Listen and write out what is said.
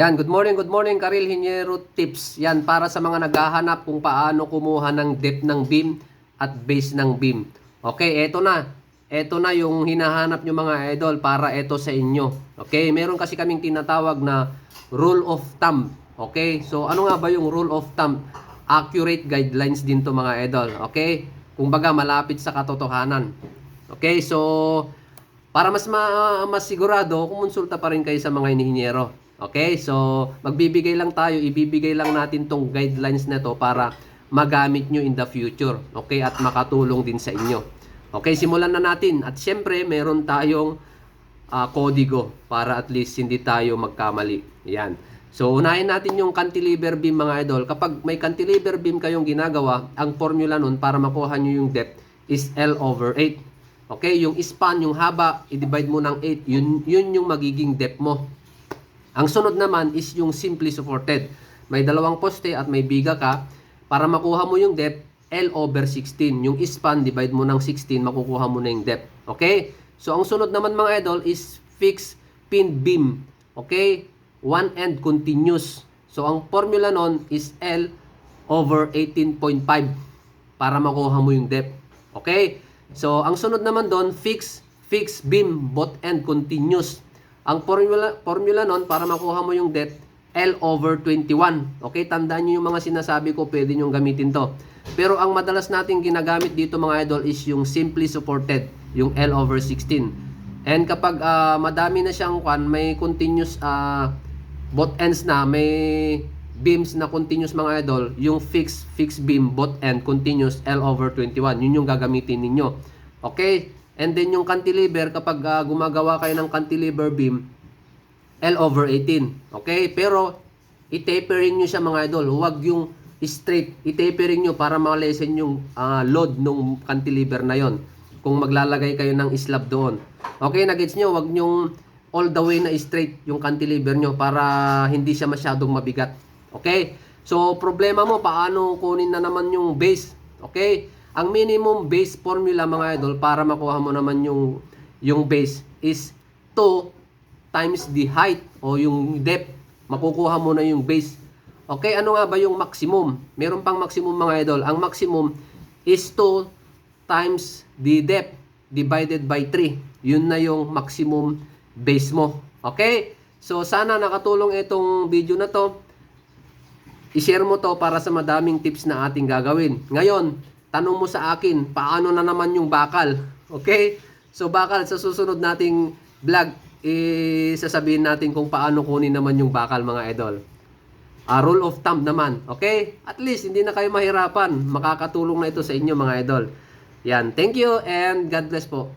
Yan, good morning, good morning, Karil Hinero Tips. Yan, para sa mga naghahanap kung paano kumuha ng depth ng beam at base ng beam. Okay, eto na. Eto na yung hinahanap nyo mga idol para eto sa inyo. Okay, meron kasi kaming tinatawag na rule of thumb. Okay, so ano nga ba yung rule of thumb? Accurate guidelines din to mga idol. Okay, kung baga malapit sa katotohanan. Okay, so para mas ma mas sigurado, kumonsulta pa rin kayo sa mga inhinyero. Okay? So, magbibigay lang tayo, ibibigay lang natin tong guidelines na to para magamit nyo in the future. Okay? At makatulong din sa inyo. Okay, simulan na natin. At syempre, meron tayong ah, kodigo para at least hindi tayo magkamali. Yan. So, unahin natin yung cantilever beam mga idol. Kapag may cantilever beam kayong ginagawa, ang formula nun para makuha nyo yung depth is L over 8. Okay, yung span, yung haba, i-divide mo ng 8, yun, yun yung magiging depth mo. Ang sunod naman is yung simply supported. May dalawang poste at may biga ka. Para makuha mo yung depth, L over 16. Yung span, divide mo ng 16, makukuha mo na yung depth. Okay? So, ang sunod naman mga idol is fixed pin beam. Okay? One end continuous. So, ang formula nun is L over 18.5 para makuha mo yung depth. Okay? So, ang sunod naman doon, fix, fix beam, both end continuous. Ang formula, formula nun, para makuha mo yung depth, L over 21. Okay, tandaan nyo yung mga sinasabi ko, pwede nyo gamitin to. Pero ang madalas natin ginagamit dito mga idol is yung simply supported, yung L over 16. And kapag ah, madami na siyang kwan, may continuous ah, both ends na, may beams na continuous mga idol, yung fixed fixed beam both end continuous L over 21. Yun yung gagamitin ninyo. Okay? And then yung cantilever kapag ah, gumagawa kayo ng cantilever beam L over 18. Okay? Pero i-tapering nyo siya mga idol. Huwag yung straight. I-tapering nyo para ma-lessen yung ah, load ng cantilever na yon. Kung maglalagay kayo ng slab doon. Okay, nagets nyo, wag nyong all the way na straight yung cantilever nyo para hindi siya masyadong mabigat. Okay? So, problema mo, paano kunin na naman yung base? Okay? Ang minimum base formula mga idol para makuha mo naman yung yung base is 2 times the height o yung depth. Makukuha mo na yung base. Okay, ano nga ba yung maximum? Meron pang maximum mga idol. Ang maximum is 2 times the depth divided by 3. Yun na yung maximum base mo. Okay? So, sana nakatulong itong video na to. I-share mo to para sa madaming tips na ating gagawin. Ngayon, tanong mo sa akin, paano na naman yung bakal? Okay? So, bakal, sa susunod nating vlog, isasabihin natin kung paano kunin naman yung bakal mga idol. Ah, rule of thumb naman. Okay? At least, hindi na kayo mahirapan. Makakatulong na ito sa inyo mga idol. Yan. Thank you and God bless po.